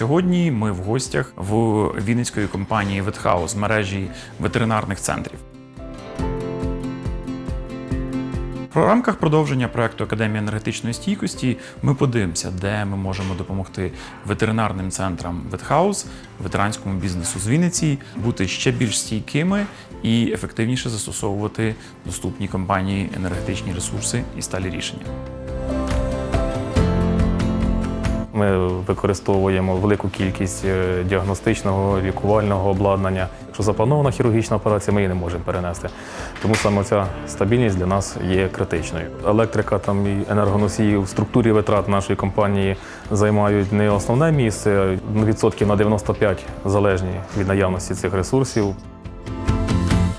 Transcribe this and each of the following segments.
Сьогодні ми в гостях в Вінницької компанії Ветхаус мережі ветеринарних центрів. В рамках продовження проекту Академія енергетичної стійкості ми подивимося, де ми можемо допомогти ветеринарним центрам Ветхаус, ветеранському бізнесу з Вінниці бути ще більш стійкими і ефективніше застосовувати доступні компанії енергетичні ресурси і сталі рішення. Ми використовуємо велику кількість е, діагностичного лікувального обладнання. Якщо запланована хірургічна операція, ми її не можемо перенести. Тому саме ця стабільність для нас є критичною. Електрика там і енергоносії в структурі витрат нашої компанії займають не основне місце, відсотків на 95 залежні від наявності цих ресурсів.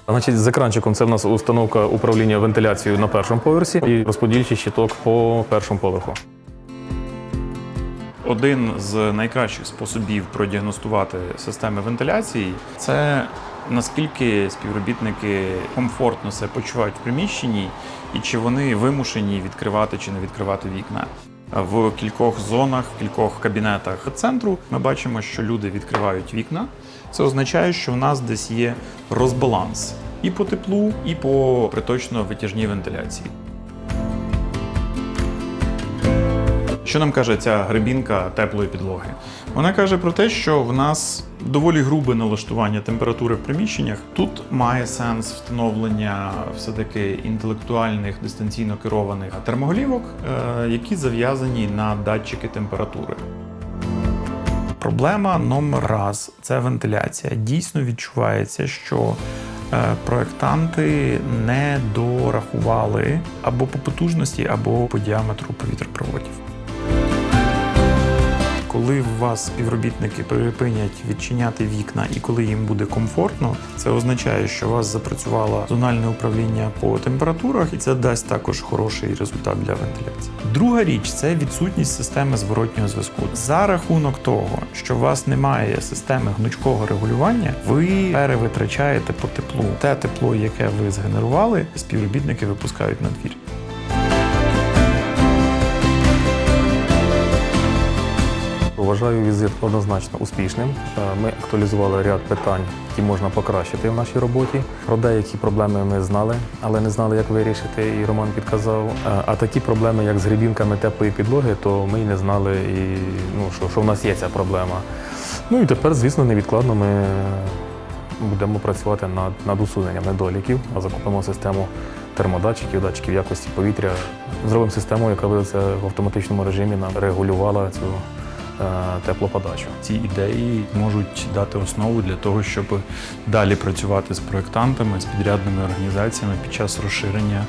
Значить, з екранчиком це в нас установка управління вентиляцією на першому поверсі і розподільчий щиток по першому поверху. Один з найкращих способів продіагностувати системи вентиляції це наскільки співробітники комфортно себе почувають в приміщенні і чи вони вимушені відкривати чи не відкривати вікна. В кількох зонах, в кількох кабінетах центру ми бачимо, що люди відкривають вікна. Це означає, що в нас десь є розбаланс і по теплу, і по приточно-витяжній вентиляції. Що нам каже ця грибінка теплої підлоги? Вона каже про те, що в нас доволі грубе налаштування температури в приміщеннях. Тут має сенс встановлення все-таки інтелектуальних дистанційно керованих термоголівок, е, які зав'язані на датчики температури. Проблема номер раз це вентиляція. Дійсно відчувається, що е, проектанти не дорахували або по потужності, або по діаметру повітропроводів. Коли у вас співробітники припинять відчиняти вікна і коли їм буде комфортно, це означає, що у вас запрацювало зональне управління по температурах, і це дасть також хороший результат для вентиляції. Друга річ це відсутність системи зворотнього зв'язку. За рахунок того, що у вас немає системи гнучкого регулювання, ви перевитрачаєте по теплу. Те тепло, яке ви згенерували, співробітники випускають на двір. Вважаю візит однозначно успішним. Е, Ми актуалізували ряд питань, які можна покращити в нашій роботі. Про деякі проблеми ми знали, але не знали, як вирішити, і Роман підказав. Е, А такі проблеми, як з грибінками теплої підлоги, то ми й не знали, і, ну, що, що в нас є ця проблема. Ну і тепер, звісно, невідкладно ми будемо працювати над, над усуненням недоліків, а закупимо систему термодатчиків, датчиків якості повітря. Зробимо систему, яка буде це в автоматичному режимі нам регулювала цю теплоподачу. Ці ідеї можуть дати основу для того, щоб далі працювати з проєктантами, з підрядними організаціями під час розширення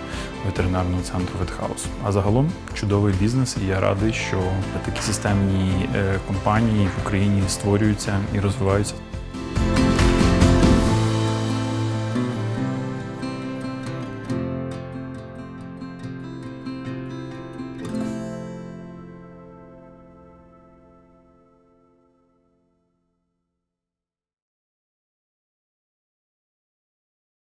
ветеринарного центру Ветхаус. А загалом чудовий бізнес, і я радий, що такі системні е, компанії в Україні створюються і розвиваються.